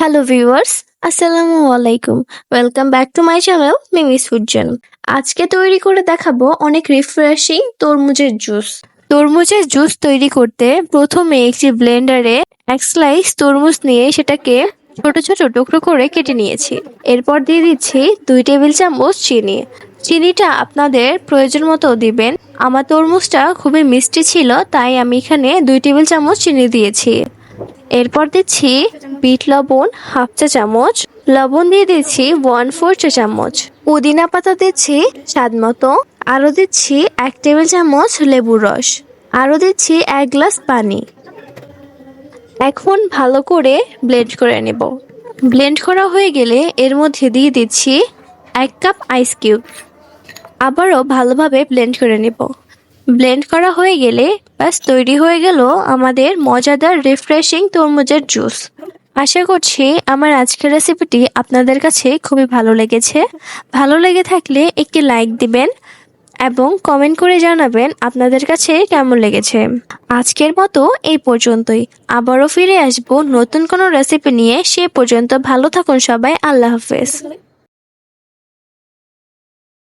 Hello viewers আসসালামু আলাইকুম welcome back to my channel Mimi's food আজকে তৈরি করে দেখাবো অনেক রিফ্রেশিং তরমুজের জুস তরমুজের জুস তৈরি করতে প্রথমে একটি ব্লেন্ডারে এক স্লাইস তরমুজ নিয়ে সেটাকে ছোট ছোট টুকরো করে কেটে নিয়েছি। এরপর দিয়ে দিচ্ছি দুই টেবিল চামচ চিনি। চিনিটা আপনাদের প্রয়োজন মতো দিবেন। আমার তরমুজটা খুবই মিষ্টি ছিল, তাই আমি এখানে দুই টেবিল চামচ চিনি দিয়েছি। এরপর দিচ্ছি বিট লবণ হাফ চা চামচ। লবণ দিয়ে দিচ্ছি ওয়ান ফোর চা চামচ। পুদিনা পাতা দিচ্ছি স্বাদ মতো। আরও দিচ্ছি এক টেবিল চামচ লেবুর রস। আরও দিচ্ছি এক গ্লাস পানি। এখন ভালো করে ব্লেন্ড করে নেব। ব্লেন্ড করা হয়ে গেলে এর মধ্যে দিয়ে দিচ্ছি এক কাপ আইস কিউব আবারও ভালোভাবে ব্লেন্ড করে নেব। ব্লেন্ড করা হয়ে গেলে ব্যাস তৈরি হয়ে গেল আমাদের মজাদার রিফ্রেশিং তরমুজের জুস আশা করছি আমার আজকের রেসিপিটি আপনাদের কাছে খুবই ভালো লেগেছে। ভালো লেগে থাকলে একটি লাইক দিবেন এবং কমেন্ট করে জানাবেন আপনাদের কাছে কেমন লেগেছে। আজকের মতো এই পর্যন্তই। আবারও ফিরে আসব নতুন কোনো রেসিপি নিয়ে। সে পর্যন্ত ভালো থাকুন সবাই। আল্লাহ হাফেজ।